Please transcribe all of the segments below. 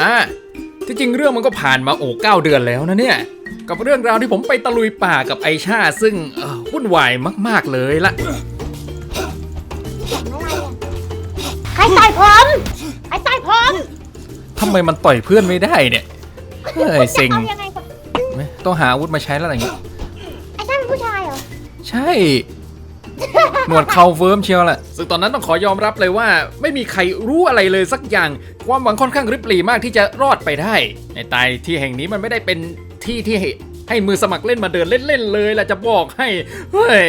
อ่าที่จริงเรื่องมันก็ผ่านมาโอ้เก้าเดือนแล้วนะเนี่ย กับเรื่องราวที่ผมไปตะลุยป่ากับไอชา ซึ่งเอ่อวุ่นวายมาก ๆเลยละใครต่อยผมใครต่อยผมทำไมมันต่อยเพื่อนไม่ได้เนี่ยเฮ้ยเซ็งเอายังไงก่อนไหมต้องหาอาวุธมาใช้แล้วอะไรอย่างเงี้ยไอ้ชาเป็นผู้ชายเหรอ ใช่ หนวดเขาเฟิร์มเชียวแหละซึ่งตอนนั้นต้องขอยอมรับเลยว่า ไม่มีใครรู้อะไรเลยสักอย่าง ความหวังค่อนข้างริบหรี่มากที่จะรอดไปได้ ในตายที่แห่งนี้มันไม่ได้เป็นที่ที่ให้มือสมัครเล่นมาเดินเล่นๆเลยล่ะจะบอกให้เฮ้ย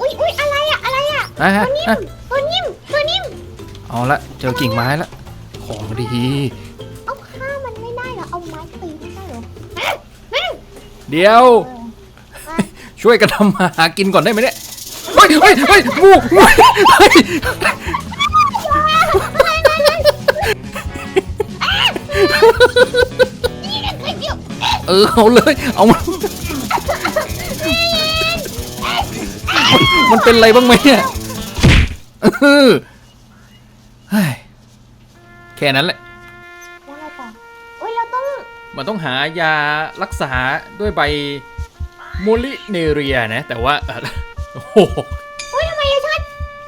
อุ้ยอุ้ยอะไรอะอะไรอะอะฮะตัวนิ่มอะตัวนิ่มตัวนิ่มเอาละเจอกิ่งไม้ละของดีเอาฆ่ามันไม่ได้เหรอเอาไม้ตีไม่ได้เหรอเดี๋ยวเออช่วยกันทำมาหากินก่อนได้ไหมเนี่ย เฮ้ยเฮ้ยเฮ้ยงูงูเฮ้ยเออเอาเลยเอามันมันเป็นอะไรบ้างไหมเนี่ยเออเฮ้ยแค่นั้นแหละแล้วไงต่ออุ้ยเราต้องมันต้องหายารักษาด้วยใบโมลิเนเรียนะ แต่ว่า เอ่อโอ้โหอุ้ยทำไมไอ้ชา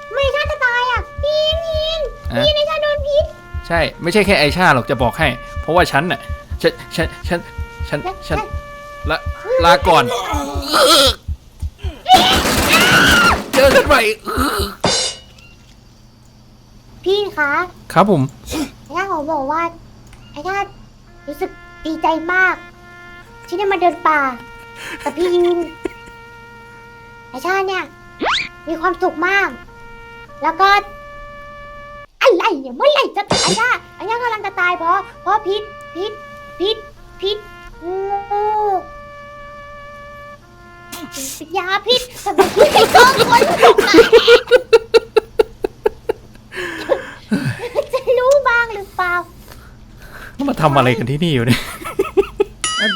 ทำไมไอ้ชาจะตายอะพีนพีนอะพีนไอ้ชาโดนพิษใช่ ไม่ใช่แค่ไอชาหรอกจะบอกให้ เพราะว่าฉันน่ะ ฉัน ฉัน ฉัน ฉัน ฉัน ละ ลาก่อน เจอกันใหม่พี่คะครับผม ไอ้ชาขอบอกว่าไอ้ชารู้สึกดีใจมาก ที่ได้มาเดินป่ากับพี่ยิน ไอชาเนี่ย มีความสุขมาก แล้วก็อะไรเนี่ยเมื่อไหร่จะตายอะไอ้ย่ากำลังจะตายเพราะเพราะพิษพิษพิษพิษงูยาพิษทำไมพิษไอ้ก้องคนจะรู้บ้างหรือเปล่ามาทำอะไรกันที่นี่อยู่เนี่ย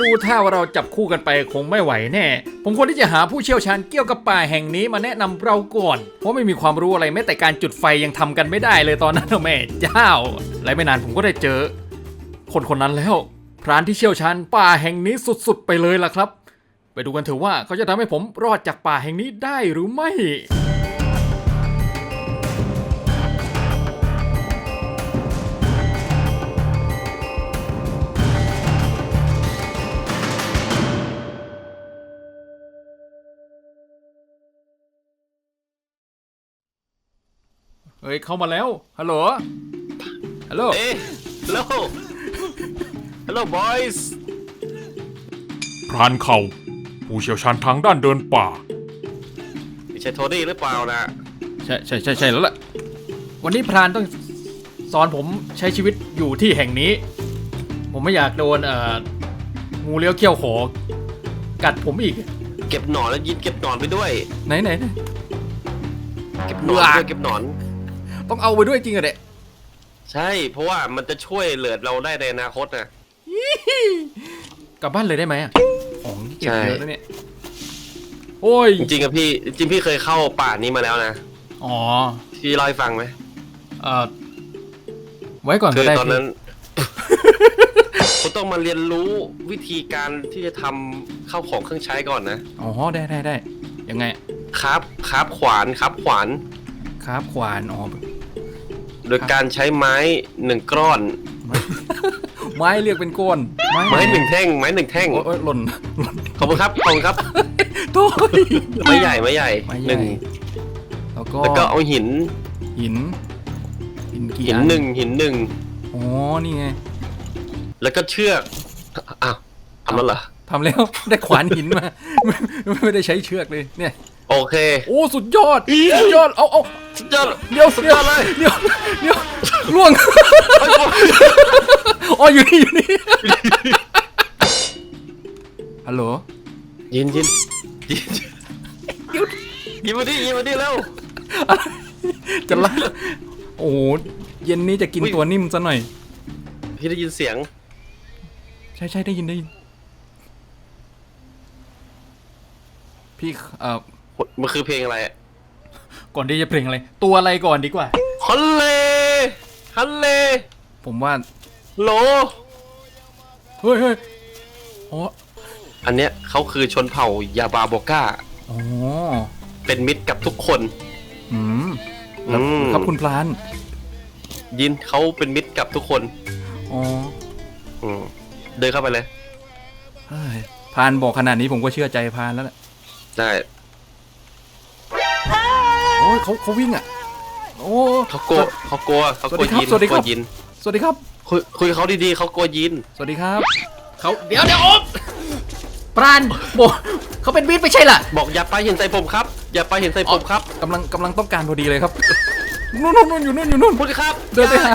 ดูท่าว่าเราจับคู่กันไปคงไม่ไหวแน่ ผมควรที่จะหาผู้เชี่ยวชาญเกี่ยวกับป่าแห่งนี้มาแนะนำเราก่อน เพราะไม่มีความรู้อะไรแม้แต่การจุดไฟยังทำกันไม่ได้เลยตอนนั้นแม่เจ้า และไม่นานผมก็ได้เจอ คนคนนั้นแล้วพรานที่เชี่ยวชาญป่าแห่งนี้สุดๆ ไปเลยล่ะครับ ไปดูกันเถอะว่าเขาจะทำให้ผมรอดจากป่าแห่งนี้ได้หรือไม่ เฮ้ยเข้ามาแล้ว ฮัลโหล ฮัลโหล เอ๊ะฮัลโหลฮัลโหลบอยส์พรานเขาผู้เชี่ยวชาญทางด้านเดินป่าไม่ใช่โทนี่หรือเปล่านะใช่ใช่ใช่ใช่แล้วล่ะ วันนี้พรานต้องสอนผมใช้ชีวิตอยู่ที่แห่งนี้ ผมไม่อยากโดนเอ่องูเลี้ยวเขี้ยวขอกัดผมอีก เก็บหนอนแล้วยินเก็บหนอนไปด้วย ไหนไหนไหน เก็บหนอนว้าด้วยเก็บหนอน ต้องเอาไปด้วยจริงเหรอเนี่ยใช่ เพราะว่ามันจะช่วยเหลือเราได้ในอนาคตนะ กลับบ้านเลยได้ไหมอะของที่เก็บใช่เยอะแล้วเนี่ย โอ้ย จริงๆอะพี่จริงๆพี่เคยเข้าป่านี้มาแล้วนะ อ๋อ พี่เล่าให้ฟังไหมเอ่อ ไว้ก่อนคืก็อได้ตอนพี่นั้น คุณต้องมาเรียนรู้วิธีการที่จะทำข้าวของเครื่องใช้ก่อนนะอ๋อ ได้ได้ได้ยังไงครับครับขวานครับขวาน ครับขวาน อ๋อ โดยการใช้ไม้หนึ่งก้อน ไม้เรียกเป็นก้อนไม้หนึ่งแท่ง ไม้หนึ่งแท่งโอ้ยโอ้ยหล่นหล่นขอบคุณครับ ขอบคุณครับโต้ย ไม้ใหญ่ไม้ใหญ่ไม้ใหหญ่นึ่งแล้วก็แล้วก็เอาหิน หินหินกี่หินอัหนึ่งหินหนึ่ง อ๋อนี่ไงแล้วก็เชือก อ้าวทำแล้วเหรอ ทำแล้วได้ขวานหินมาไม่ไม่ได้ใช้เชือกเลยเนี่ย โอเค โอ้สุดยอดสุดยอดเอาเอาสุดยอดเดี๋ยวสุดเดี๋ยยวอดเลยเดี๋ยวเดี๋ยวล่วงอ๋ออยู่นี่อยู่นี่ฮัลโหลยินยินยินยินมาดิยินมาดิแล้วจะล่าโอ้โหเย็นนี้จะกินอุ๊ยตัวนิ่มซะหน่อยพี่ได้ยินเสียง ใช่ใช่ได้ยินได้ยินพี่เอ่อ มันคือเพลงอะไรอะก่อนที่จะเพลงอะไร ตัวอะไรก่อนดีกว่า ฮัลเลฮัลเลผมว่าโหลเฮ้ยเฮ้ยอ๋ออันเนี้ยเขาคือชนเผ่ายาบาโบก้า อ๋อเป็นมิตรกับทุกคน อืมแล้วอืม ครับคุณพลานยินเขาเป็นมิตรกับทุกคน อ๋ออืมเดินเข้าไปเลย เฮ้ยพลานบอกขนาดนี้ผมก็เชื่อใจพลานแล้วแหละ ได้ โอ้ยเขาเขาวิ่งอะ โอ้ เขากลัวเขากลัวเขากลัวสวัสดีครับสวัสดีครัยินกลับวยินสวัสดีครับ คุยคุยกับเขาดีๆเขากลัวยิน สวัสดีครับ เขาเดี๋ยวเดี๋ยวโอ๊บปรานโบเขาเป็นวิทย์ไม่ใช่เหรอบอกอย่าไปเห็นใส่ผมครับ อย่าไปเห็นใส่ผมครับกำลังกำลังต้องการพอดีเลยครับนู่นนู่นนู่นอยู่นู่นอยู่นู่นคุณครับเดินไปหา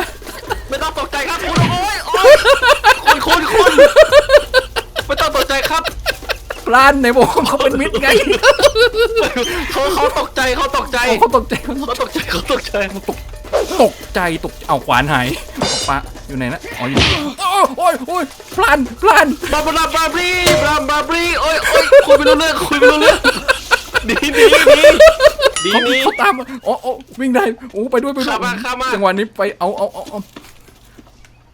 ไม่ต้องตกใจครับคุณโอ้ยโอ้ยคุณคุณคุณไม่ต้องตกใจครับ ปรานไหนบอกว่าเขาเป็นวิทย์ไงเขาเขาตกใจเขาตกใจโอ้เขาตกใจเขาตกเขาตกใจเขาตกใจตกใจตกเอาขวานหายเอาปะอยู่ไหนนะอ๋ออยู่โอ้ยโอ้ยโอ้ยพลานพลานบาบาบาบรีบาบาบรีโอ้ยโอ้ยคุยไม่รู้เรื่องคุยไม่รู้เรื่องดีดีดีดีเขาดีเขาตามมาอ๋ออ๋อวิ่งได้โอ้ไปด้วยไปด้วยข้ามมาข้ามมาจังหวะนี้ไปเอาเอาเอาเอา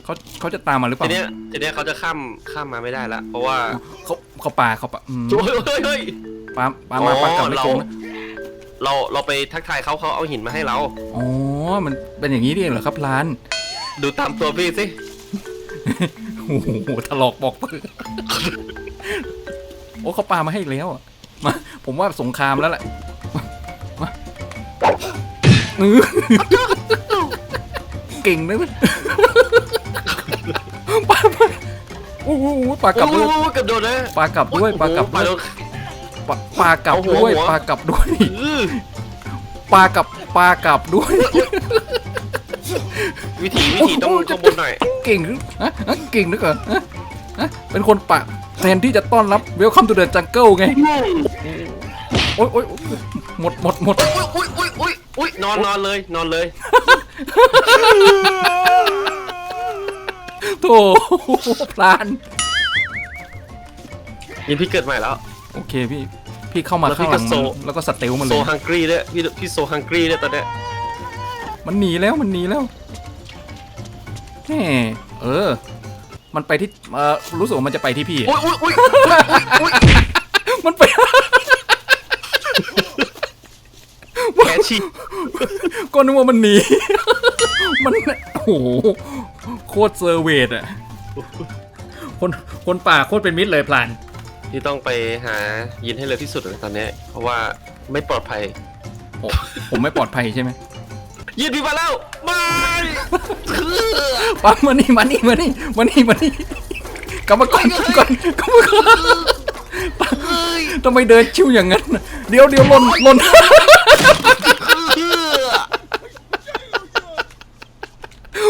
เขาเขาจะตามมาหรือเปทีล่า เนี้ยทีเนี้ยเขาจะข้ามข้ามมาไม่ได้ละเพราะว่าเขา เขาป่าเขาป่าอืมโอ้ยเฮ้ยเฮ้ยปาปามาปากลับไม่เราโกงนะเราเราไปทักทายเขาเขาเอาหินมาให้เรา อ๋อ มันเป็นอย่างนี้นี่เองเหรอครับร้าน ดูตามตัวพี่สิโอ้โหถลอกบอกเปิดโอ้เขาปามาให้อีกแล้วอะมา ผมว่าสงครามแล้วแหละมาอื้อเก่งนะมันปาปาโอ้โหปากลับด้วยโอ้ยเกับโดนนะปลากลับด้วยปลากลับปลาด้โดวยนปลาปลากลับด้วยเอาหัวปลากลับด้วยอื้อปลากลับปลากลับด้วย วิธีวิธีต้องโอ้โหข้างบนหน่อย เก่งหรือฮะฮะเก่งนึกเหรอฮะฮะเป็นคนปะแทนที่จะต้อนรับเวลคัมทูเดอะจังเกิลไงโอ๊ยโอ๊ยโอ๊ยหมดหมดหมด อุ้ยอุ้ยอุ้ยอุ้ยอุ้ยนอนนอนเลยนอนเลย โถพลาน ยินพี่เกิดใหม่แล้ว โอเคพี่ พี่เข้ามาแล้วพี่ข้างหลังก็โซมันแล้วก็สเตลมันโซเลยฮังกี้ด้วยพี่พี่โซฮังกี้ด้วยตอนเนี้ยมันหนีแล้วมันหนีแล้วแหมเออ มันไปที่เออรู้สึกว่ามันจะไปที่พี่ อุ้ยอุ้ยอุ้ยอุ้ยมันไปแขนฉีกก็นึกว่ามันหนี มัน โอ้โห โคตรเซอร์เวทอะคนคนป่าโคตรเป็นมิตรเลยพลานพี่ต้องไปหายินให้เร็วที่สุดเลยตอนเนี้ยเพราะว่าไม่ปลอดภัย โอ้ผมไม่ปลอดภัยใช่ไหมยินพี่มาแล้วไม่คือป้ามานี่มานี่มานี่มานี่มานี่กลับมาก่อนกลับมาก่อนกลับมาก่อนทำไมเดินชิวอย่างนั้นน่ะเดี๋ยวเดี๋ยวหล่นหล่น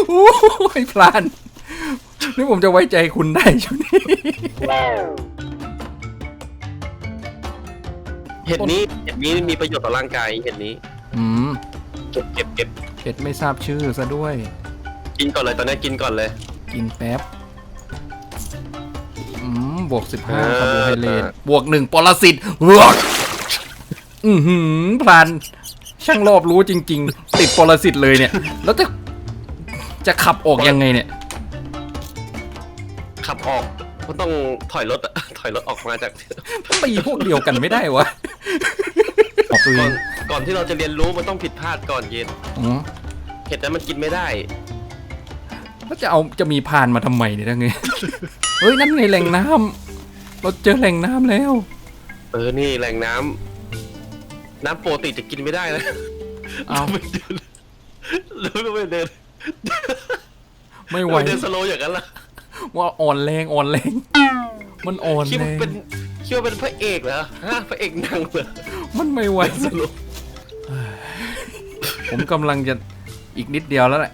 โอ้ ยพลาน นี่ผมจะไว้ใจคุณได้ช่วงนี้เห็ดนี้เห็ดนี้มีประโยชน์ต่อร่างกายเห็ดนี้ อืมเก็บเก็บเก็บเพชรไม่ทราบชื่อซะด้วย กินก่อนเลยตอนนี้กินก่อนเลย กินแป๊บ อืมบวกสิบห้าเออคาร์โบไฮเดรตบวกหนึ่งปรสิตเฮ้ยอือหือพลานช่างรอบรู้จริง ๆ ติดปรสิตเลยเนี่ย แล้วจะ จะขับออกยังไงเนี่ย ขับออกก็ต้องถอยรถอะ ถอยรถออกมาจาก ตีพวกเดียวกันไม่ได้วะออกตัวเอก่อนงก่อนที่เราจะเรียนรู้มันต้องผิดพลาดก่อนเย็นอ๋อเห็ดนั้นมันกินไม่ได้ แล้วจะเอาจะมีพานมาทำไมเนี่ยทั้งไง เฮ้ยนั่นไงแหล่งน้ำเราเจอแหล่งน้ำแล้ว เออนี่แหล่งน้ำน้ำปกติจะกินไม่ได้นะเอาไม่เดินแล้วไม่เดิน ไม่ไหวไม่เดินสโลว์อย่างนั้นล่ะว่าอ่อนแรงอ่อนแรง มันอ่อนคิดแรว่างเป็นคิดว่าเป็นพระเอกเหรอฮะพระเอกหนังเหรอมันไม่ไหวสโลว์ผมกำลังจะอีกนิดเดียวแล้วแหละ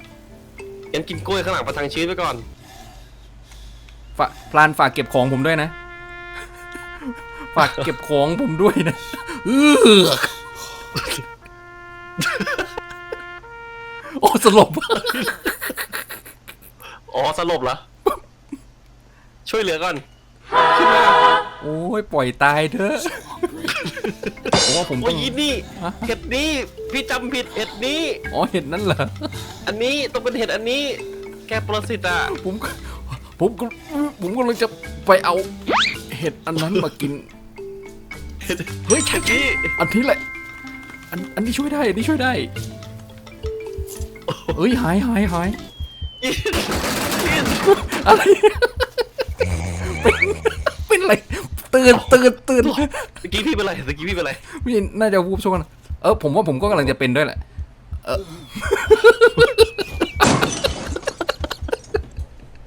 งั้นกินกล้วยข้างหลังประทังชีวิตไว้ก่อน ฝากพลานฝากเก็บของผมด้วยนะ ฝากเก็บของผมด้วยนะเออ โอ้สลบ อ๋อสลบเหรอ ช่วยเหลือก่อน โอ้ยปล่อยตายเถอะผมว่าผมต้โอ้อยงยีนี่ ฮะ เห็ดนี้ พี่จำผิดเห็ดนี้ อ๋อเห็นนั่นเหรอ อันนี้ต้องเป็นเห็ดอันนี้ แก้ปรสิตอะ ผมก็ผมก็ผมกำลังจะไปเอาเห็ดอันนั้นมากิน เฮ้ยใช่ใช่พี่อันนี้แหละ อันอันนี้ช่วยได้ อันนี้ช่วยได้ เอ้ยหายหายหายอะไรเป็นเป็นอะไรตื่นตื่นตื่นตะกี้พี่เป็นไรตะกี้พี่เป็นไรพี่น่าจะวูบช่วงนั้นเออผมว่าผมก็กำลังจะเป็นด้วยแหละเออ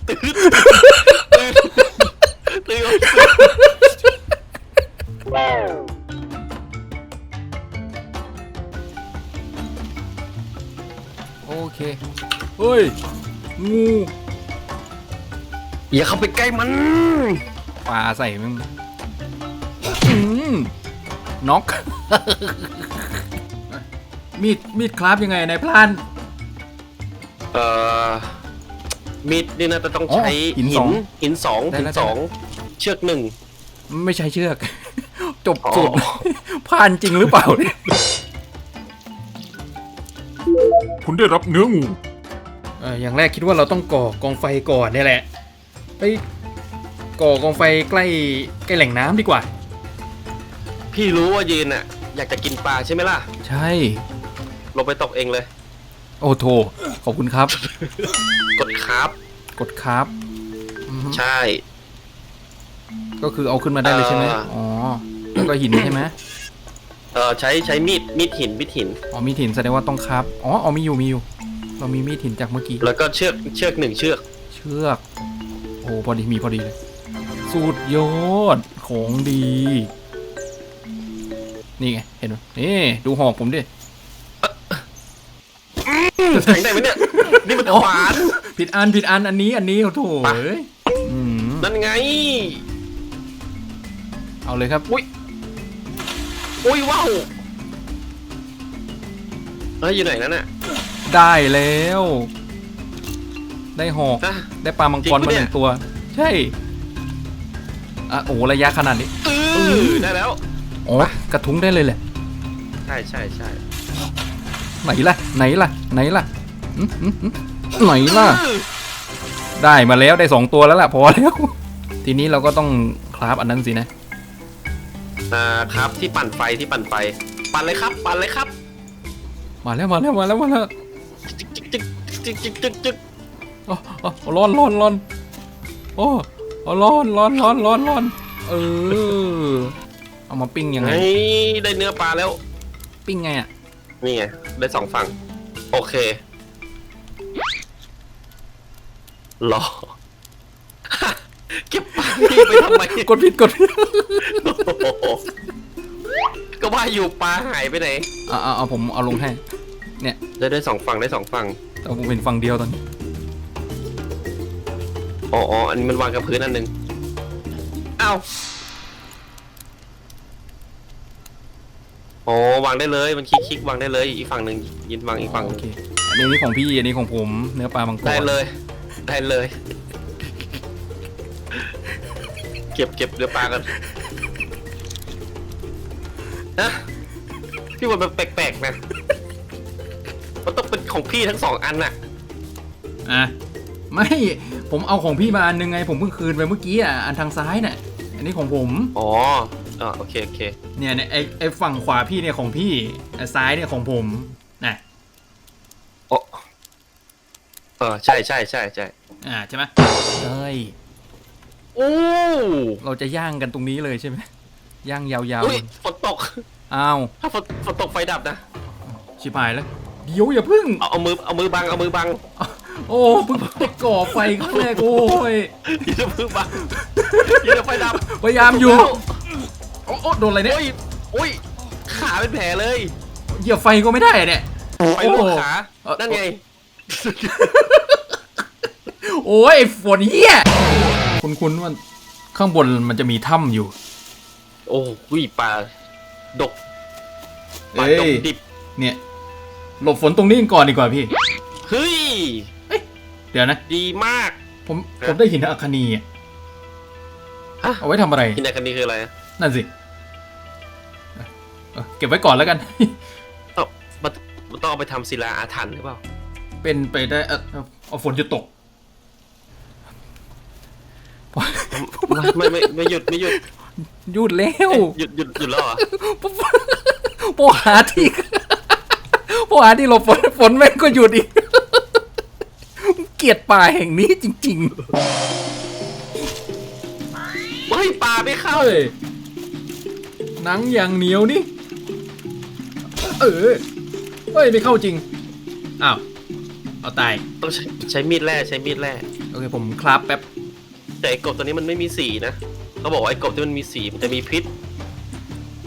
ตื่นโอเค เฮ้ย งูอย่าเข้าไปใกล้มัน ปลาใส่มึงอืมน็อก มีด มีดคราฟยังไงนายพลาน เอ่อมีดนี่น่าจะต้องอ๋อใช้หินสองหินสองได้หินแล้วสองเชือกหนึ่ง ไม่ใช่เชือก จบอ๋อสุดพลานจริงหรือเปล่าเนี่ย คุณได้รับเนื้องูเอออย่างแรกคิดว่าเราต้องก่อกองไฟก่อนเนี่ยแหละไปก่อกองไฟใกล้ใกล้แหล่งน้ำดีกว่า พี่รู้ว่ายืนอะ อยากจะกินปลาใช่ไหมล่ะ ใช่ ลงไปตกเองเลย โอ้โถขอบคุณครับ กดคาร์บกดครับอือฮึใช่ ก็คือเอาขึ้นมาได้เลยใช่ไหมอ่าอ๋อแล้วก็หินใช่ไหม เอ่อใช้ใช้มีดมีดหินมีดหิน อ๋อมีหินแสดงว่าต้องครับอ๋ออ๋อมีอยู่มีอยู่ เรามีมีดหินจากเมื่อกี้แล้วก็เชือกเชือกหนึ่งเชือก เชือก โอ้พอดีมีพอดีเลยสุดยอดของดี นี่ไงเห็นไหมนี่ดูหอกผมดิแทงได้ไหมเนี่ย นี่มันขวานผิดอันผิดอันอันนี้อันนี้โอ้โถไปเอ้ยอืมนั่นไง เอาเลยครับอุ้ย อุ้ยว้าวเฮ้ยอยู่ไหนนั่นน่ะ ได้แล้ว ได้หอกฮะได้ปลามังกรจริงปะมาเนี่หยนึ่งตัว ใช่อะโอ้ระยะขนาดนี้เอเอออได้แล้ว อ๋อกระทุ้งได้เลยแหละ ใช่ใช่ใช่ไหนล่ะ ไหนล่ะ ไหนล่ะอื้อหือหือไหนล่ะ เออได้มาแล้วได้สองตัวแล้วล่ะพอแล้ว ทีนี้เราก็ต้องคราฟอันนั้นสินะ อ่าครับที่ปั่นไฟที่ปั่นไฟ ปั่นเลยครับ ปั่นเลยครับมาแล้วมาแล้วมาแล้วมาแล้วจึ๊กจึ๊กจึ๊กจึ๊กจึ๊กจึ๊กจึ๊กอ๋ออ๋อร้อนร้อนร้อนโอ้อ๋อร้อนร้อนร้อนร้อนร้อนเออเอามาปิ้งยังไงเฮ้ยได้เนื้อปลาแล้ว ปิ้งไงอะนี่ไงได้สองฝั่งโอเครอ เก็บปลาพี่ไปทำไมกดผิดกดผิดโอ้โหก็ว่า อยู่ปลาหายไปไหนเอาเอาเอาผมเอาลงให้เนี่ยได้ได้สองฝั่งได้สองฝั่งแต่ผมเป็นฝั่งเดียวตอนนี้อ๋ออ๋ออันนี้มันวางกับพื้นอันหนึ่งอ้าวอ๋อวางได้เลยมันคลิกคลิกวางได้เลยอีกฝั่งหนึ่งยินวางอีกฝั่งหโอนึ่งเคอันนี้ของพี่อันนี้ของผมเนื้อปลามังกรได้เลย ได้เลย เก็บเก็บเรือปลากัน นะพี่ว่ามันแปลกๆนะมันต้องเป็นของพี่ทั้งสองอันน่ะ อะไม่ผมเอาของพี่มาอันนึงไง ผมเพิ่งคืนไปเมื่อกี้อะอันทางซ้ายน่ะอันนี้ของผมอ๋ออ่าโอเคโอเค เนี่ยเนี่ยไอไอฝั่งขวาพี่เนี่ยของพี่ไอซ้ายเนี่ยของผมนะโอ้เออใช่ใช่ใช่ใช่อ่าใช่ไหมเอ้ยโอ้เราจะย่างกันตรงนี้เลยใช่ไหม ย่างยาวอุ้ยฝนตก ๆอ้าวถ้าฝนฝนตกไฟดับนะชิบหายแล้วเดี๋ยวอย่าพึ่ง เอาเอามือเอามือบังเอามือบังโอ้เพิ่งไปก่อไฟครั้งแรกโอ้ยอย่ามือบังอย่าไฟดับพยายามอยู่โอ้โอ้โดนอะไรเนี่ยโอ้ยโอ้ยขาเป็นแผลเลยเหยียบไฟก็ไม่ได้อะเนี่ย ไฟลวกขาเอ่อนั่นไงโอ้ยไอ้ฝนเหี้ย คุณคุณว่าข้างบนมันจะมีถ้ำอยู่โโอ้หยปลาดกปลาดกดิบเนี่ย หลบฝนตรงนี้ก่อนดีกว่าพี่ เฮ้ย เดี๋ยวนะ ดีมาก ผมผมได้หินอัคนีอะเอาไว้ทำอะไรหินอัคนีคืออะไร นั่นสิ เก็บไว้ก่อนแล้วกันต้องต้องเอาไปทำศิลาอาถรรพ์หรือเปล่า เป็นไปได้เอาฝนจะตก ไม่ไม่ไม่หยุดไม่หยุด หยุดแล้วหยุดหยุดหยุดแล้วเหรอโปหาที่โปหาที่หลบฝนฝนแม่งก็หยุดอีก เกลียดป่าแห่งนี้จริงเฮ้ยปลาไม่ๆเข้าเอ้ยหนังอย่างเหนียวนี่ เออเฮ้ยไม่เข้าจริง อ้าว เอาตาย ต้องใช้ใช้มีดแร่ใช้มีดแร่โอเคผมคราบแป๊บแต่ไอ้กบตัวนี้มันไม่มีสีนะ เขาบอกว่าไอ้กบที่มันมีสีมันจะมีพิษ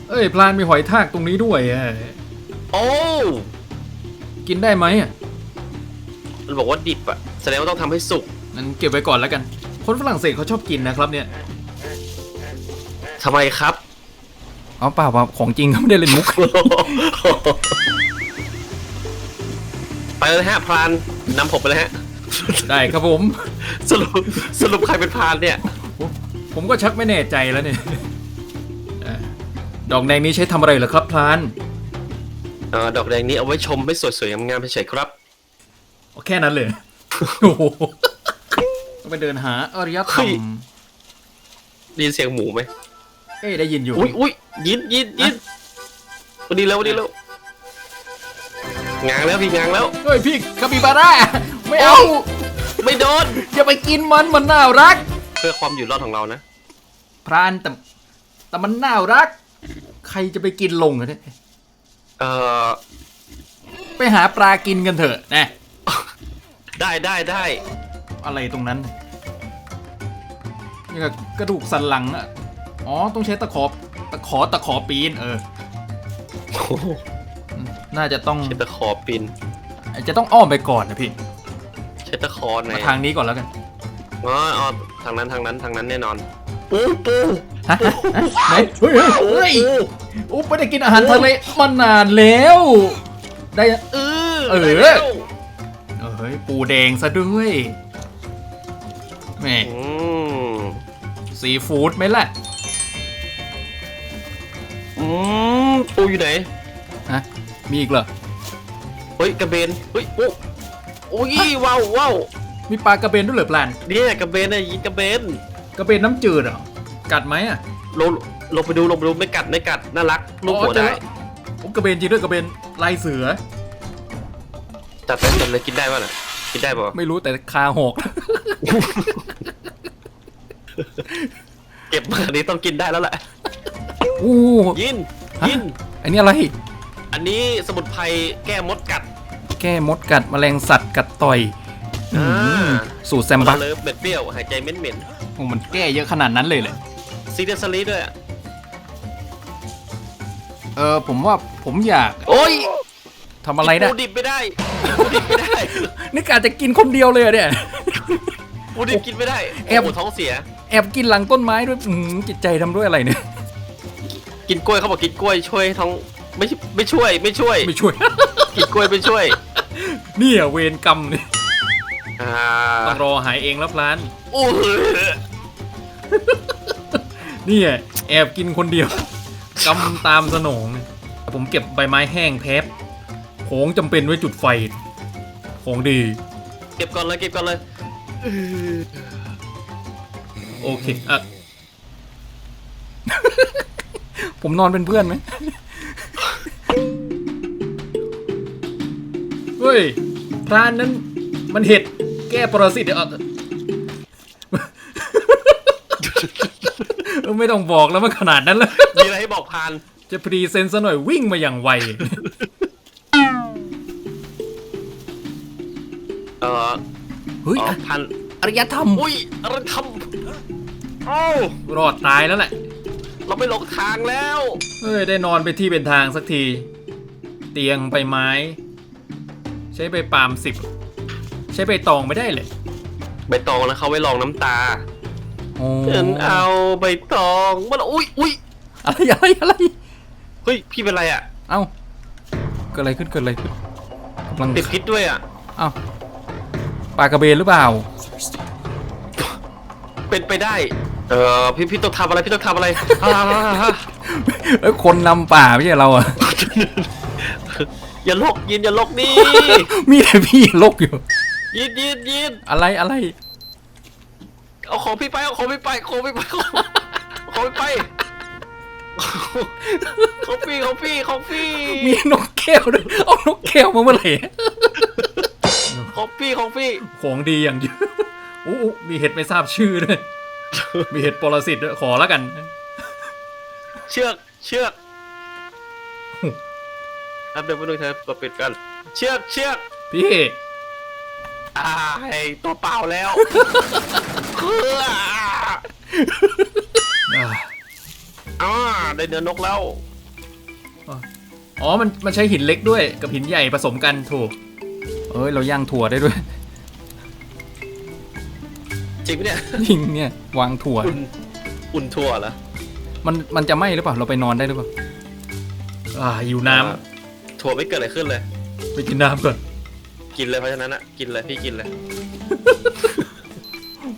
เอ้ยพลานมีหอยทากตรงนี้ด้วยอะโอ้กินได้ไหมอะมันบอกว่าดิบอะแสดงว่าต้องทำให้สุกงั้นเก็บไว้ก่อนแล้วกัน คนฝรั่งเศสเขาชอบกินนะครับเนี่ยทำไมครับ เอาเปล่าเปล่าของจริงเขาไม่ได้เล่นมุก ไปเลยฮะพรานนำผมไปเลยฮะ ได้ครับผม สรุปสรุปใครเป็นพรานเนี่ย ผมก็ชักไม่แน่ใจแล้วเนี่ยเอ่อดอกแดงนี้ใช้ทำอะไรเหรอครับพลานเอ่อดอกแดงนี้เอาไว้ชมให้สวยๆงามๆเฉยๆครับอ๋อแค่นั้นเลยโอ้โหต้องไปเดินหาอารยธรรมได้ยินเสียงหมูไหมเอ้ยได้ยินอยู่อุ้ยอุ้ยยินยินยินวันนี้แล้ววันนี้แล้วงางแล้วพี่งางแล้วเฮ้ยพี่คาปิบาร่าไม่เอา ไม่โดนอย่าไปกินมันมันน่ารัก เพื่อความอยู่รอดของเรานะ พรานแต่แต่มันน่ารัก ใครจะไปกินลงอะเนี่ยเอ่อไปหาปลากินกันเถอะนะได้ได้ได้อะไรตรงนั้นนี่ก็กระดูกสันหลังอะอ๋อต้องใช้ตะขอตะขอตะขอปีน เออ โอ้โหอืมน่าจะต้องใช้ตะขอปินจะต้องอ้อมไปก่อนนะพี่ ใช้ตะขอไหนมาทางนี้ก่อนแล้วกัน อ๋ออ๋อ ทางนั้นทางนั้นทางนั้นแน่นอนปูปูฮะฮะไหนเฮ้ยเฮ้ยปูเฮ้ยปูอุ๊บไม่ได้กินอาหารทะเลมานานแล้ว ได้ เออเออ ได้แล้วเฮ้ยปูแดงซะด้วยแหม่อืมซีฟู้ดไหมล่ะอืมปูอยู่ไหน ฮะมีอีกเหรอเฮ้ยกระเบนเฮ้ยปูโอ้ยว้าวว้าว มีปลากระเบนด้วยเหรอปลานเนี่ยกระเบนเนี่ยยิงกระเบนกระเบนน้ำจืดเหรอกัดไหมอะลงลงไปดูลงไปดูไม่กัดไม่กัดน่ารักลูกหัวอ๋อเจอได้แล้วผมกระเบนจริงด้วยกระเบนลายเสือจัดไปจัดเลยกินได้ป่ะน่ะกินได้ป่ะไม่รู้แต่คาหอกเก็บมาอันนี้ต้องกินได้แล้วแหละอู้ยินฮะยินอันนี้อะไร อันนี้สมุนไพรแก้มดกัด แก้มดกัดแมลงสัตว์กัดต่อย อ่าอืมสูตรแซมบักเลิฟเบ็ดเปรี้ยวหายใจเหม็นเหม็นโอ้มันแก้เยอะขนาดนั้นเลยเลยซีเดสลีด้วยอะเออผมว่าผมอยากโอ้ยทำอะไรนะปูดิบไม่ได้ปูดิบไม่ได้นี่กาจะกินคนเดียวเลยเหรอเนี่ยปูดิบกินไม่ได้แอบโอ้โหท้องเสีย แอบกินหลังต้นไม้ด้วยอืมจิตใจทำด้วยอะไรเนี่ยกินกล้วยเขาบอกกินกล้วยช่วยท้องไม่ไม่ช่วยไม่ช่วย ไม่ช่วย กินกล้วยไม่ช่วยเนี่ยเวรกรรมเนี่ย อ่าต้องรอหายเองแล้วพลาน โอ้โหเนี่ยแอบกินคนเดียวกำตามสนองเนี่ยผมเก็บใบไม้แห้งแทบของจำเป็นไว้จุดไฟ ของดี เก็บก่อนเลยเก็บก่อนเลย โอเคอะผมนอนเป็นเพื่อนไหมเฮ้ยพรานนั้นมันเห็ดแก้ปรสิตเดี๋ยวเอาเออไม่ต้องบอกแล้วมันขนาดนั้นเลยมีอะไรให้บอกพานจะพรีเซนต์ซะหน่อยวิ่งมาอย่างไวเอ่อเฮ้ยอ๋ออะพันอารยธรรมอุ้ยอะไรทำเอ้ารอดตายแล้วแหละ เราไม่หลงทางแล้ว เฮ้ย ได้นอนไปที่เป็นทางสักที เตียงใบไม้ ใช้ใบปาล์มสิบ ใช้ใบตองไม่ได้เลยใบตองนะเขาไว้รองน้ำตาโอ้ฉันเอาใบตองมันอุ้ยอุ้ยอะไรอะไรอะไร เฮ้ยพี่เป็นไรอะเอ้าเกิดอะไรขึ้นเกิดอะไรขึ้นกำลังติดพิษด้วยอะเอ้าปลากระเบนหรือเปล่า เป็นไปได้ เออพี่พี่ต้องทำอะไรพี่ต้องทำอะไรอ่าเอ้ยคนนำป่าไม่ใช่เราอะอย่าลกยินอย่าลกนี่ มีแต่พี่ลกอยู่ ยินยินยินอะไรอะไร เอาของพี่ไปเอาของพี่ไปของพี่ไปของของพี่ไปของพี่ของพี่ของพี่มีนกแก้วด้วยเอานกแก้วมาเมื่อไหร่ของพี่ของพี่ของดีอย่างเยอะโอ้โหมีเห็ดไม่ทราบชื่อด้วยมีเห็ดปรสิตด้วยขอแล้วกัน เชือกเชือกครับเดี๋ยวไปดูเธอเปิดกัน เชือกเชือกพี่ อายตัวเปล่าแล้วเพื่ออ่าอ่าได้เนื้อนกแล้ว อ๋อ มันมันใช้หินเล็กด้วยกับหินใหญ่ผสมกันถูก เอ้ย เราย่างถั่วได้ด้วย จริงปะเนี่ยยิงเนี่ย วางถั่ว อุ่นอุ่นทั่วเหรอ มันมันจะไหม้หรือเปล่า เราไปนอนได้หรือเปล่า อ่าอยู่น้อ่าถั่วไม่เกิดอะไรขึ้นเลยำไปกินน้ำก่อน กินเลยเพราะฉะนั้นอะกินเลยพี่กินเลย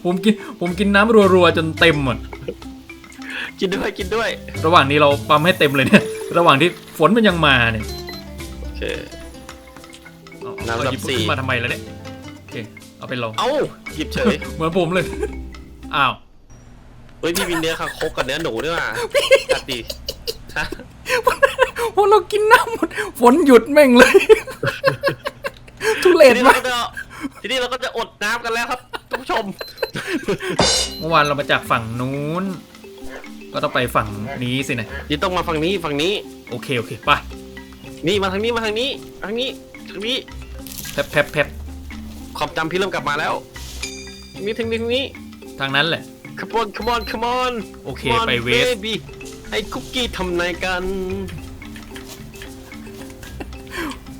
ผมกินผมกินน้ำรัวๆจนเต็มอะ กินด้วยกินด้วยระหว่างนี้เราปั๊มให้เต็มเลยเนี่ย ระหว่างที่ฝนมันยังมาเนี่ยโอเค เอาน้ำเอาดัหบยิบสี่ ขึ้นมาทำไมล่ะเนี่ย โอเค เอาไปลอง เอ้าหยิบเฉยเหมือนผมเลย อ้าว เฮ้ยพี่มีเนื้อคางคกกับเนื้อหนูด้วยว่ะจัดดิฮะพอเรากินน้ำหมดฝนหยุดแม่งเลยทุ เรทีศนี้มาเราก ก็จะทีนี้เราก็จะอดน้ำกันแล้วครับท่านผู้ชม เมื่อวานเรามาจากฝั่งนู้น ก็ต้องไปฝั่งนี้สินะ นี่ต้องมาฝั่งนี้ฝั่งนี้ โอเค โอเค ไป นี่มาทางนี้มาทางนี้ทางนี้ทางนี้แพบแพบแพบความจำพี่เริ่มกลับมาแล้วนี่ทางนี้ทางนี้ทางนั้นแหละ come on come on come on โอเค Come on ไปเวส baby ให้คุกกี้ทำนายกัน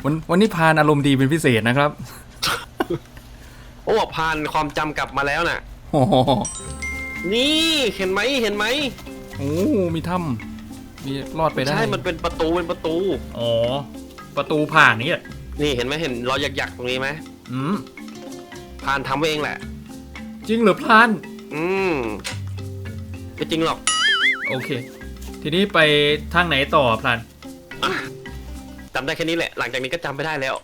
วันวันนี้พานอารมณ์ดีเป็นพิเศษนะครับ โอ้ผ่านความจำกลับมาแล้วน่ะ โอ้โหนี่เห็นไหมเห็นไหมโอ้มีถ้ำมีรอดไปได้ใช่มันเป็นประตูเป็นประตู อ๋อ ประตูผ่านนี่อะนี่เห็นไหมเห็นรอยหยักๆตรงนี้ไหมอืมผ่านทำไว้เองแหละ จริงเหรือพลาน อืมไม่จริงหรอก โอเค ทีนี้ไปทางไหนต่อพลาน จำได้แค่นี้แหละ หลังจากนี้ก็จำไม่ได้แล้ว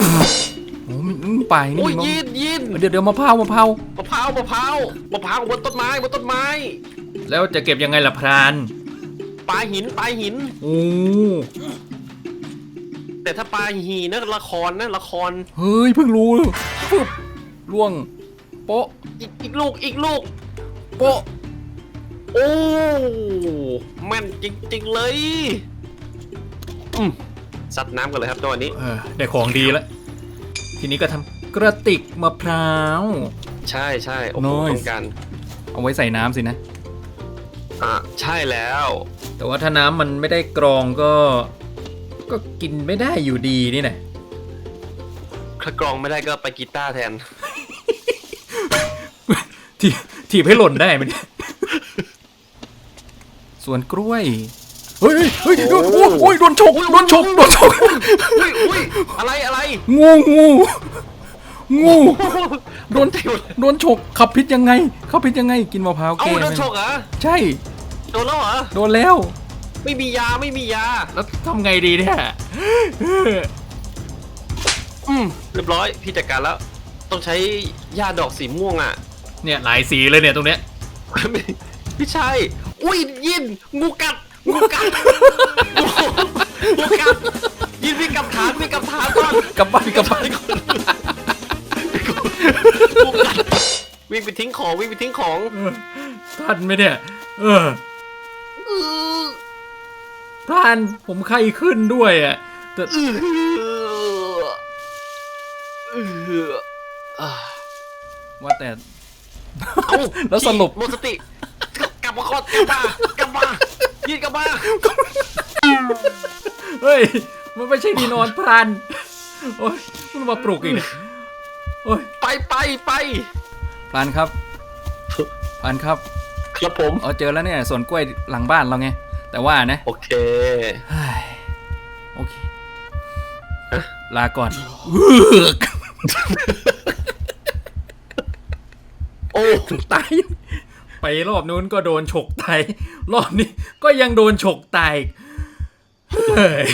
โอ้มีไปนี่โอ้ยมะยินยินเดี๋ยวเดี๋ยวมะพร้าวมะพร้าวมะพร้าวมะพร้าวมะพร้าวบนต้นไม้บนต้นไม้ แล้วจะเก็บยังไงล่ะพรานปลาหินปลาหิน โอ้แต่ถ้าปลาหีนะละครนะละคร เฮ้ยเพิ่งรู้ปึ๊บล่วงโป๊ะอีกอีกลูกอีกลูก โป๊ะโอ้แม่นจริงๆเลยอืม ซัดน้ำกันเลยครับตัวนี้ เออได้ของดีแล้ว ทีนี้ก็ทำกระติกมะพร้าว ใช่ใช่โอ้โห Nice ต้องการเอาไว้ใส่น้ำสินะ อะใช่แล้ว แต่ว่าถ้าน้ำมันไม่ได้กรองก็ ก็กินไม่ได้อยู่ดีนี่แหละถ้ากรองไม่ได้ก็ไปกีตาร์แทนทีถีบให้หล่นได้ไหมเนี่ยสวนกล้วยเฮ้ยเฮ้ยโอ้โอ้ยโอ้ยโดนฉกโดนฉกโดนฉกอุ้ยอุ้ยอะไรอะไรงูงูงูโดนโดนฉกขับพิษยังไงขับพิษยังไงกินมะพร้าวเอ้าแก้โดนไหมฉกเหรอใช่โดนแล้วเหรอโดนแล้ว ไม่มียาไม่มียาแล้วทำไงดีเนี่ยอืมเรียบร้อยพี่จัดการแล้ว ต้องใช้ยาดอกสีม่วงอะ เนี่ยหลายสีเลยเนี่ยตรงเนี้ยไม่ไม่ใช่ อุ้ยยินงูกัด งูกัดงูงูกัดยินพี่กลับฐานพี่กลับฐานก่อนกลับบ้านกลับบ้านงูกัดวิ่งไปทิ้งของวิ่งไปทิ้งของท่านไหมเนี่ยเอออื้อท่านผมไข้ขึ้นด้วยอะแต่อื้ออื้ออ่าว่าแต่เอ้าแล้วสรุปหมดสติกลับมาก่อนกลับมากลับมา ยินกลับมาเฮ้ย มันไม่ใช่ดีนอนพราน โอ้ยมันมาปลุกอีกเนี่ยโอ้ยไปไปไปพรานครับพรานครับ ครับผม เออเจอแล้วเนี่ยสวนกล้วยหลังบ้านเราไง แต่ว่านะ โอเคเฮ้ยโอเค ลาก่อนโอ้ ตาย ไปรอบนู้นก็โดนฉกตายรอบนี้ก็ยังโดนฉกตายเฮ้ย